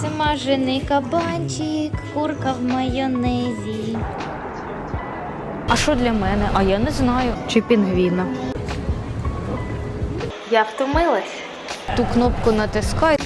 Смажений кабанчик, курка в майонезі. А що для мене? А я не знаю. Чи пінгвіна. Я втомилась. Ту кнопку натискай.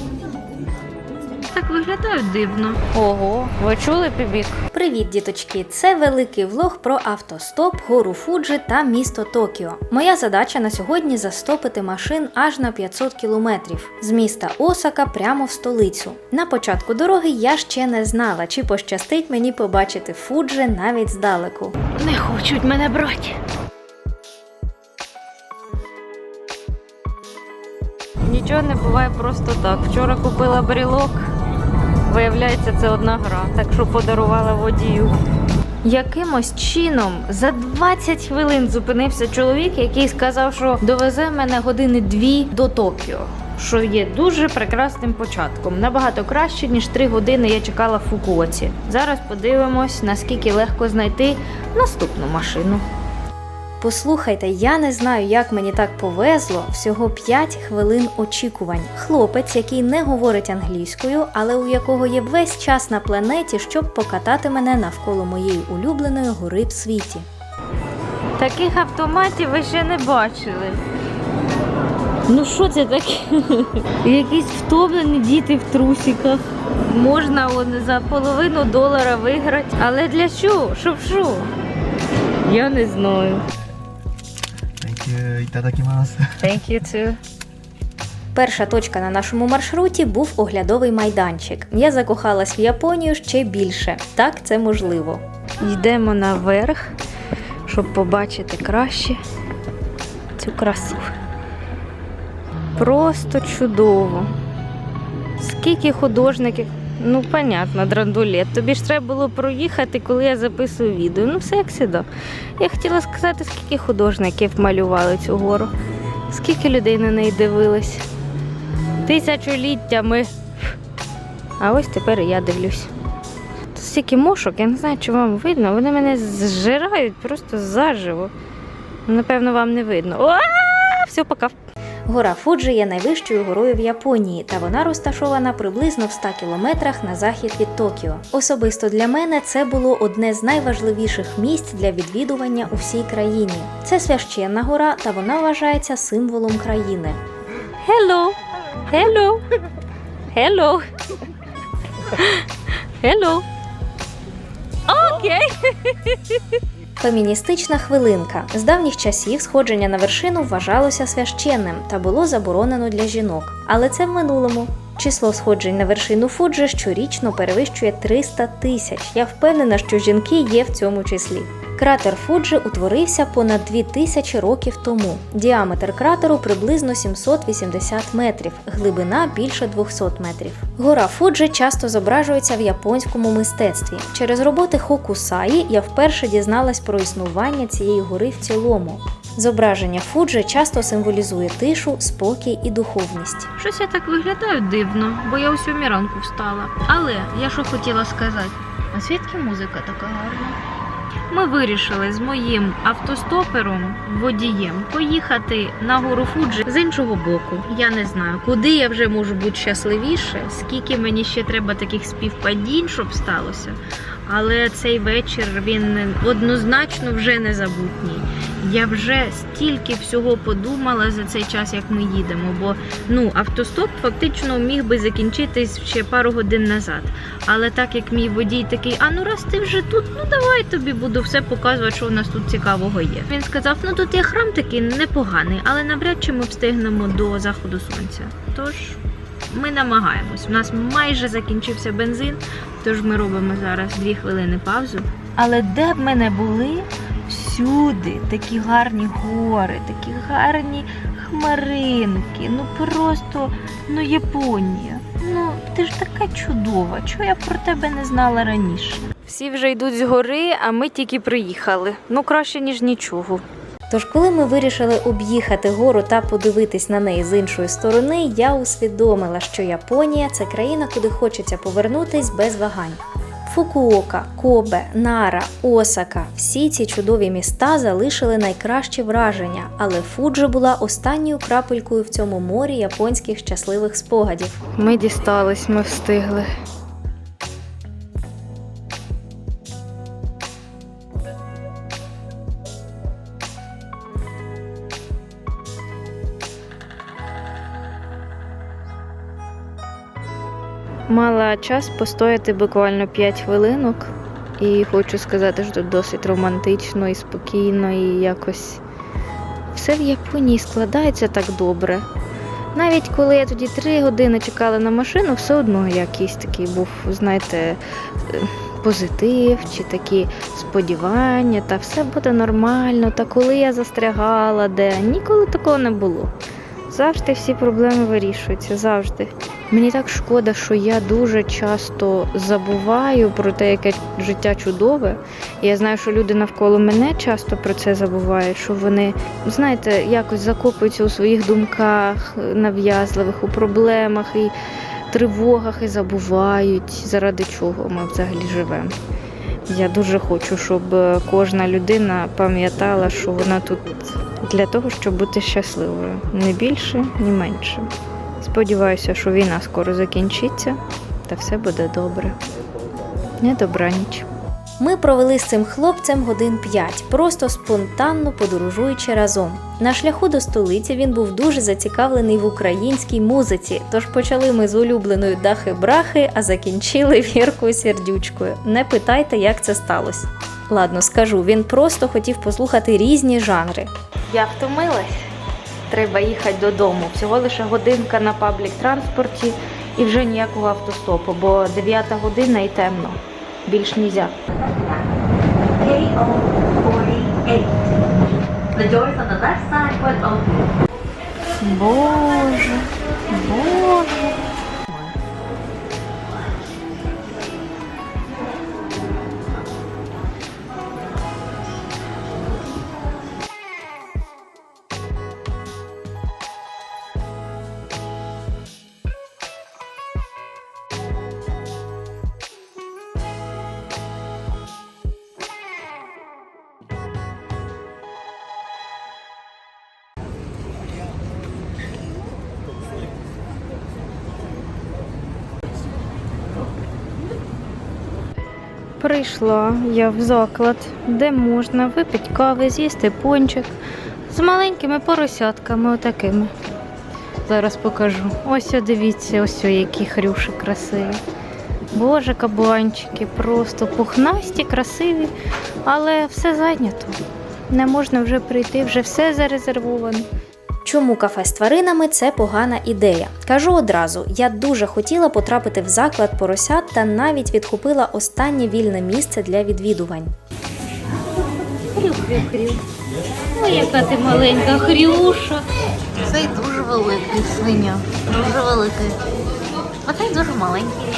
Виглядає дивно. Ого, ви чули пібік? Привіт, діточки! Це великий влог про автостоп, гору Фуджі та місто Токіо. Моя задача на сьогодні застопити машин аж на 500 кілометрів з міста Осака прямо в столицю. На початку дороги я ще не знала, чи пощастить мені побачити Фуджі навіть здалеку. Не хочуть мене брати. Нічого не буває просто так. Вчора купила брілок. Виявляється, це одна гра, так що подарувала водію. Якимось чином за 20 хвилин зупинився чоловік, який сказав, що довезе мене години дві до Токіо. Що є дуже прекрасним початком. Набагато краще, ніж три години я чекала в Фукуоці. Зараз подивимось, наскільки легко знайти наступну машину. Послухайте, я не знаю, як мені так повезло. Всього 5 хвилин очікувань. Хлопець, який не говорить англійською, але у якого є весь час на планеті, щоб покатати мене навколо моєї улюбленої гори в світі. Таких автоматів ви ще не бачили. Ну що це таке? Якісь втомлені діти в трусиках. Можна он за половину долара виграти. Але для чого? Щоб що? Я не знаю. Thank you, いただきます。 Thank you too. Перша точка на нашому маршруті був оглядовий майданчик. Я закохалась в Японію ще більше. Так це можливо. Йдемо наверх, щоб побачити краще цю красу. Просто чудово. Скільки художників. Ну, понятно, драндулет. Тобі ж треба було проїхати, коли я записую відео. Ну, все як завжди. Я хотіла сказати, скільки художників малювали цю гору, скільки людей на неї дивились. Тисячоліттями. А ось тепер я дивлюсь. Тут стільки мошок, я не знаю, чи вам видно. Вони мене зжирають просто заживо. Напевно, вам не видно. О, все, пока. Гора Фуджі є найвищою горою в Японії, та вона розташована приблизно в 100 кілометрах на захід від Токіо. Особисто для мене це було одне з найважливіших місць для відвідування у всій країні. Це священна гора, та вона вважається символом країни. Hello. Hello. Hello. Hello. Окей. Феміністична хвилинка. З давніх часів сходження на вершину вважалося священним та було заборонено для жінок. Але це в минулому. Число сходжень на вершину Фуджи щорічно перевищує 300 тисяч. Я впевнена, що жінки є в цьому числі. Кратер Фуджи утворився понад 2000 років тому. Діаметр кратеру приблизно 780 метрів, глибина більше 200 метрів. Гора Фуджи часто зображується в японському мистецтві. Через роботи Хокусаї я вперше дізналась про існування цієї гори в цілому. Зображення Фуджи часто символізує тишу, спокій і духовність. Щось я так виглядаю дивно, бо я у сьомій ранку встала. Але я що хотіла сказати, а звідки музика така гарна? Ми вирішили з моїм автостопером, водієм, поїхати на гору Фуджі з іншого боку. Я не знаю, куди я вже можу бути щасливіше, скільки мені ще треба таких співпадінь, щоб сталося. Але цей вечір він однозначно вже незабутній. Я вже стільки всього подумала за цей час, як ми їдемо. Бо ну автостоп фактично міг би закінчитись ще пару годин назад. Але так як мій водій такий, а ну раз ти вже тут, ну давай тобі буду все показувати, що у нас тут цікавого є. Він сказав: ну тут є храм такий непоганий, але навряд чи ми встигнемо до заходу сонця. Тож. Ми намагаємось. У нас майже закінчився бензин, тож ми робимо зараз дві хвилини паузу. Але де б ми не були, всюди такі гарні гори, такі гарні хмаринки. Ну просто ну Японія. Ну ти ж така чудова. Чого я про тебе не знала раніше? Всі вже йдуть з гори, а ми тільки приїхали. Ну краще ніж нічого. Тож, коли ми вирішили об'їхати гору та подивитись на неї з іншої сторони, я усвідомила, що Японія це країна, куди хочеться повернутись без вагань. Фукуока, Кобе, Нара, Осака всі ці чудові міста залишили найкращі враження, але Фуджи була останньою крапелькою в цьому морі японських щасливих спогадів. Ми дістались, ми встигли. Мала час постояти буквально 5 хвилинок, і хочу сказати, що тут досить романтично і спокійно, і якось все в Японії складається так добре. Навіть коли я тоді три години чекала на машину, все одно якийсь такий був, знаєте, е, позитив чи такі сподівання, та все буде нормально. Та коли я застрягала, де ніколи такого не було. Завжди всі проблеми вирішуються, завжди. Мені так шкода, що я дуже часто забуваю про те, яке життя чудове. Я знаю, що люди навколо мене часто про це забувають, що вони, знаєте, якось закопуються у своїх думках нав'язливих, у проблемах і тривогах і забувають, заради чого ми взагалі живемо. Я дуже хочу, щоб кожна людина пам'ятала, що вона тут для того, щоб бути щасливою. Не більше, ні менше. Сподіваюся, що війна скоро закінчиться та все буде добре. Не добраніч. Ми провели з цим хлопцем годин 5, просто спонтанно подорожуючи разом. На шляху до столиці він був дуже зацікавлений в українській музиці, тож почали ми з улюбленої дахи-брахи, а закінчили віркою сердючкою. Не питайте, як це сталося. Ладно, скажу, він просто хотів послухати різні жанри. Я втомилась. Треба їхати додому. Всього лише годинка на паблік транспорті і вже ніякого автостопу, бо 9 година і темно. Більш нельзя. KO48. The Прийшла я в заклад, де можна випити кави, з'їсти пончик з маленькими поросятками отакими. Зараз покажу. Ось дивіться, ось які хрюші красиві. Боже, кабанчики, просто пухнасті, красиві, але все зайнято. Не можна вже прийти, вже все зарезервовано. Чому кафе з тваринами це погана ідея? Кажу одразу, я дуже хотіла потрапити в заклад поросят та навіть відкупила останнє вільне місце для відвідувань. Хрю-хрю-хрю. Ой, яка ти маленька хрюша. Цей дуже великий свиня. Дуже великий. А цей дуже маленький.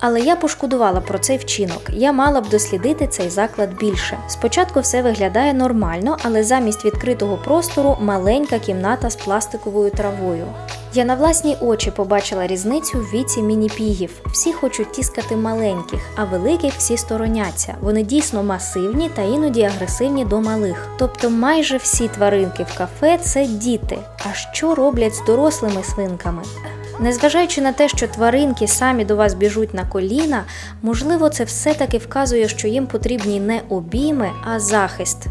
Але я пошкодувала про цей вчинок. Я мала б дослідити цей заклад більше. Спочатку все виглядає нормально, але замість відкритого простору маленька кімната з пластиковою травою. Я на власні очі побачила різницю в віці міні-пігів. Всі хочуть тіскати маленьких, а великих всі стороняться. Вони дійсно масивні та іноді агресивні до малих. Тобто майже всі тваринки в кафе це діти. А що роблять з дорослими свинками? Незважаючи на те, що тваринки самі до вас біжуть на коліна, можливо, це все-таки вказує, що їм потрібні не обійми, а захист.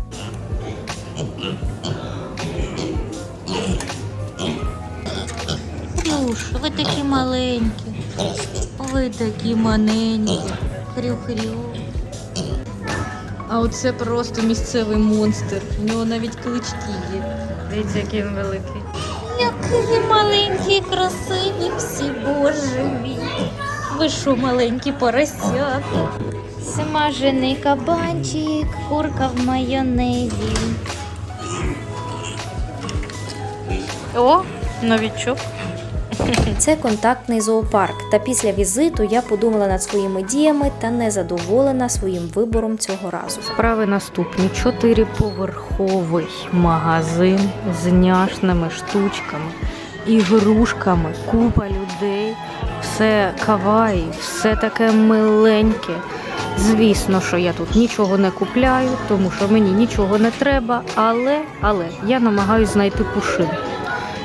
Хрюш, ви такі маленькі. Ви такі маненькі. Хрю-хрю. А оце просто місцевий монстр. У нього навіть клички є. Дивіться, який він великий. Які маленькі, красиві всі, боже мій. Ви що, маленькі поросята? Смажений кабанчик, курка в майонезі. О, новічок. Це контактний зоопарк. Та після візиту я подумала над своїми діями та не задоволена своїм вибором цього разу. Справи наступні: чотириповерховий магазин з няшними штучками, ігрушками, купа людей. все кавай, все таке миленьке. Звісно, що я тут нічого не купляю, тому що мені нічого не треба, але, але я намагаюся знайти пушин.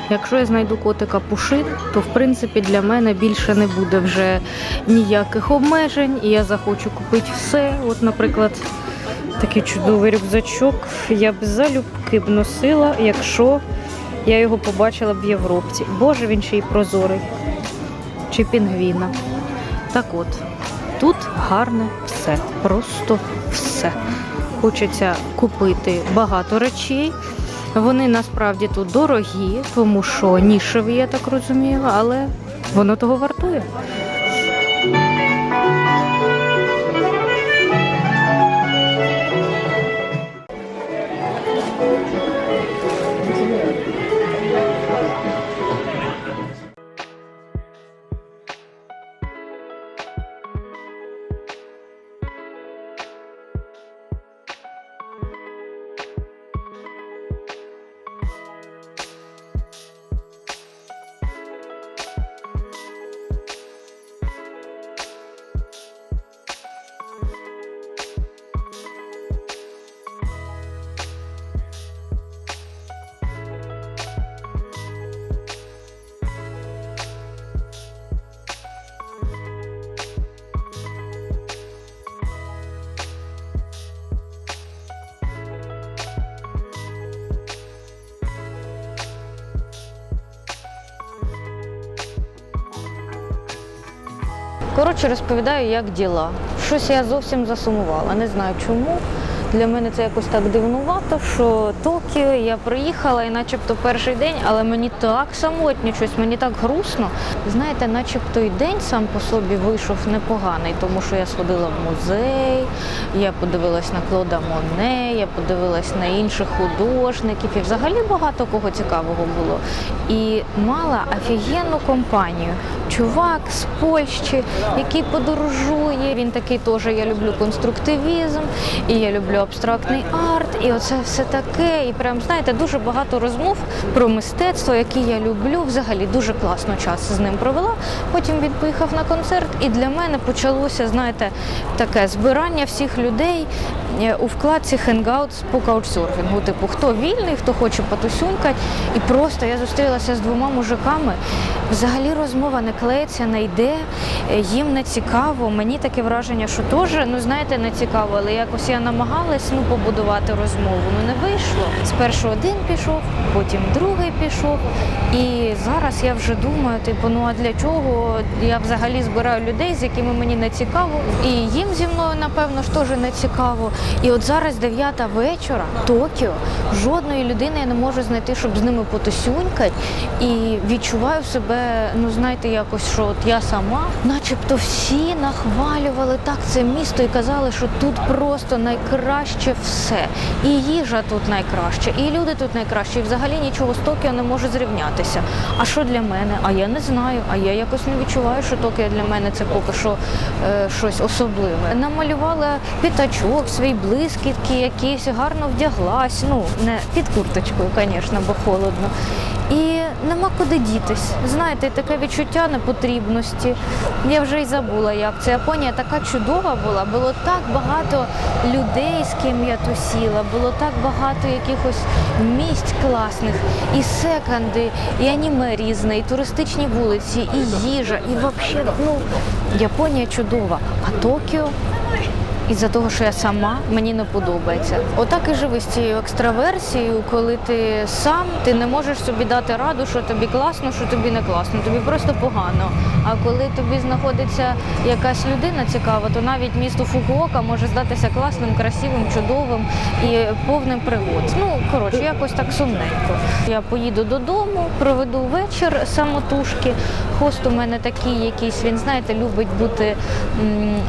Якщо я знайду котика пушин, то в принципі для мене більше не буде вже ніяких обмежень, і я захочу купити все. От, наприклад, такий чудовий рюкзачок я б залюбки б носила, якщо я його побачила б в Європці. Боже, він ще й прозорий. Чи пінгвіна. Так от, тут гарне все, просто все. Хочеться купити багато речей. Вони насправді тут дорогі, тому що нішеві, я так розумію, але воно того вартує. Коротше, розповідаю, як діла. Щось я зовсім засумувала. Не знаю чому. Для мене це якось так дивнувато, що Токіо я приїхала і начебто перший день, але мені так самотньо, щось мені так грустно. Знаєте, начебто і день сам по собі вийшов непоганий, тому що я сходила в музей, я подивилась на Клода Моне, я подивилась на інших художників і взагалі багато кого цікавого було. І мала офігенну компанію. Чувак з Польщі, який подорожує. Він такий теж я люблю конструктивізм, і я люблю абстрактний арт, і оце все таке. І прям знаєте, дуже багато розмов про мистецтво, яке я люблю. Взагалі дуже класно час з ним провела. Потім він поїхав на концерт, і для мене почалося, знаєте, таке збирання всіх людей е, у вкладці Hangouts по каучсерфінгу. Типу, хто вільний, хто хоче потусюнькати. І просто я зустрілася з двома мужиками. Взагалі розмова не клеїться, не йде, е, їм не цікаво. Мені таке враження, що теж, ну знаєте, не цікаво, але якось я намагалась ну, побудувати розмову. Ну не вийшло. Спершу один пішов, потім другий пішов. І зараз я вже думаю, типу, ну а для чого я взагалі збираю людей, з якими мені не цікаво, і їм зі мною, напевно, ж теж не цікаво. І от зараз 9 вечора, Токіо, жодної людини я не можу знайти, щоб з ними потусюнькати. І відчуваю себе, ну знаєте, якось, що от я сама, начебто всі нахвалювали так це місто і казали, що тут просто найкраще все. І їжа тут найкраща, і люди тут найкращі. І взагалі нічого з Токіо не може зрівнятися. А що для мене? А я не знаю. А я якось не відчуваю, що Токіо для мене це поки що е, щось особливе. Намалювала п'ятачок, свій блискітки, якісь гарно вдяглась. Ну не під курточкою, звісно, бо холодно. І нема куди дітись. Знаєте, таке відчуття непотрібності. Я вже й забула, як це. Японія така чудова була. Було так багато людей, з ким я тусіла, було так багато якихось місць класних, і секонди, і аніме різне, і туристичні вулиці, і їжа, і взагалі, ну, Японія чудова. А Токіо із-за того, що я сама, мені не подобається. Отак і живи з цією екстраверсією, коли ти сам, ти не можеш собі дати раду, що тобі класно, що тобі не класно, тобі просто погано. А коли тобі знаходиться якась людина цікава, то навіть місто Фукуока може здатися класним, красивим, чудовим і повним пригод. Ну, коротше, якось так сумненько. Я поїду додому, проведу вечір самотужки. Хост у мене такий якийсь, він, знаєте, любить бути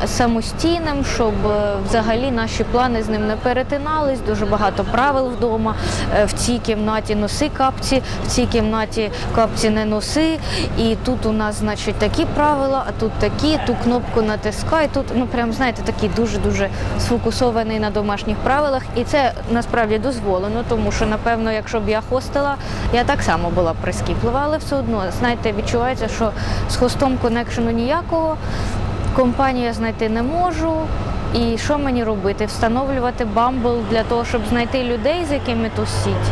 самостійним, щоб е, взагалі наші плани з ним не перетинались. Дуже багато правил вдома. Е, В цій кімнаті носи капці, в цій кімнаті капці не носи. І тут у нас, значить, такі правила, а тут такі, ту кнопку натискай. Тут, ну прям знаєте, такий дуже-дуже сфокусований на домашніх правилах. І це насправді дозволено, тому що, напевно, якщо б я хостила, я так само була прискіплива, але все одно, знаєте, відчувається, що з хостом коннекшену ніякого, компанію я знайти не можу. І що мені робити? Встановлювати Bumble для того, щоб знайти людей, з якими тусіть?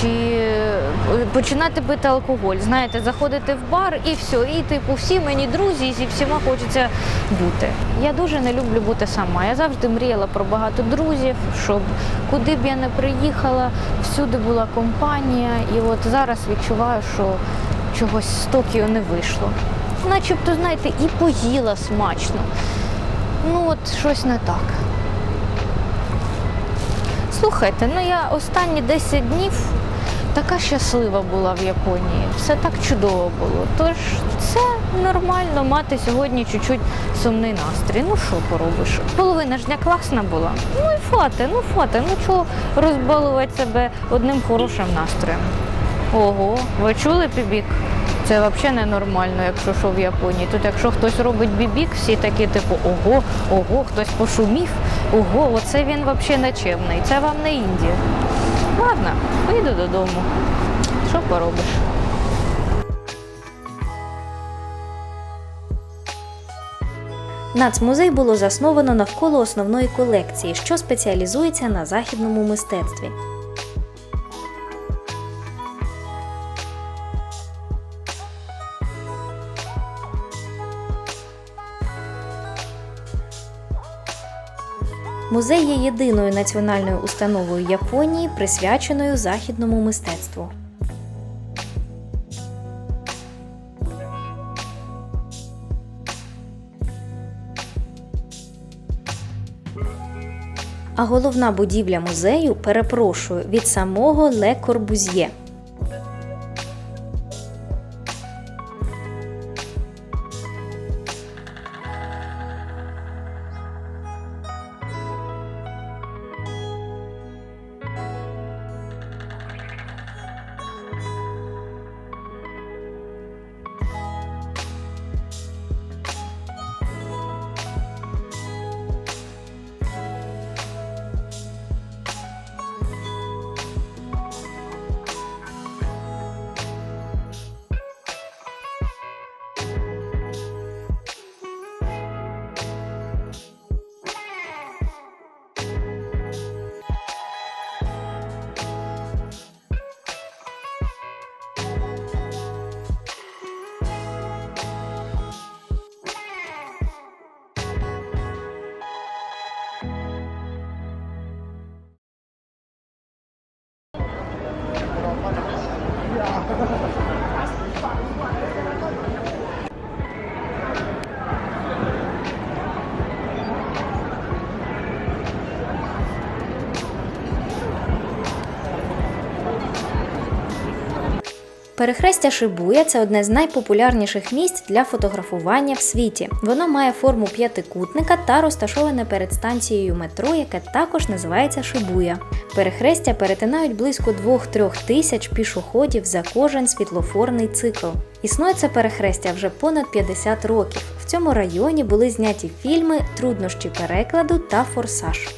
Чи е, починати пити алкоголь? Знаєте, заходити в бар і все. І типу всі мені друзі, і зі всіма хочеться бути. Я дуже не люблю бути сама. Я завжди мріяла про багато друзів, щоб куди б я не приїхала, всюди була компанія. І от зараз відчуваю, що чогось з Токіо не вийшло. Начебто, знаєте, і поїла смачно. Ну от щось не так. Слухайте, ну я останні 10 днів така щаслива була в Японії. Все так чудово було. Тож це нормально мати сьогодні чуть-чуть сумний настрій. Ну що поробиш? Половина ж дня класна була. Ну і фати, ну фати, ну чого розбалувати себе одним хорошим настроєм. Ого, ви чули пібік? Це взагалі ненормально, якщо що в Японії. Тут якщо хтось робить бібік, всі такі, типу, ого, ого, хтось пошумів, ого, оце він взагалі нечемний. Це вам не Індія. Ладно, поїду додому. Що поробиш? Нацмузей було засновано навколо основної колекції, що спеціалізується на західному мистецтві. Музей є єдиною національною установою Японії, присвяченою західному мистецтву. А головна будівля музею, перепрошую, від самого Ле Корбузьє. Перехрестя Шибуя це одне з найпопулярніших місць для фотографування в світі. Воно має форму п'ятикутника та розташоване перед станцією метро, яке також називається Шибуя. Перехрестя перетинають близько 2-3 тисяч пішоходів за кожен світлофорний цикл. Існує це перехрестя вже понад 50 років. В цьому районі були зняті фільми Труднощі перекладу та Форсаж.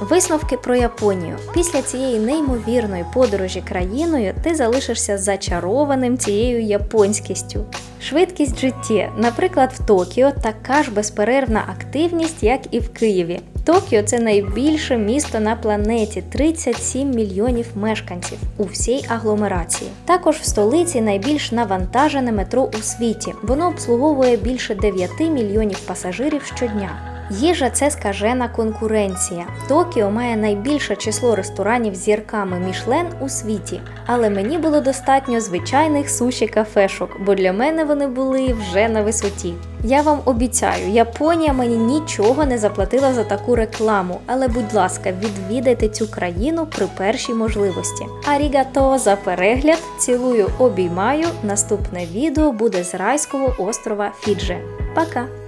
Висновки про Японію. Після цієї неймовірної подорожі країною ти залишишся зачарованим цією японськістю. Швидкість життя, наприклад, в Токіо така ж безперервна активність, як і в Києві. Токіо це найбільше місто на планеті 37 мільйонів мешканців у всій агломерації. Також в столиці найбільш навантажене метро у світі. Воно обслуговує більше 9 мільйонів пасажирів щодня. Їжа це скажена конкуренція. Токіо має найбільше число ресторанів з зірками Мішлен у світі, але мені було достатньо звичайних суші кафешок, бо для мене вони були вже на висоті. Я вам обіцяю, Японія мені нічого не заплатила за таку рекламу, але будь ласка, відвідайте цю країну при першій можливості. Арігато за перегляд! Цілую, обіймаю. Наступне відео буде з райського острова Фіджи. Пока!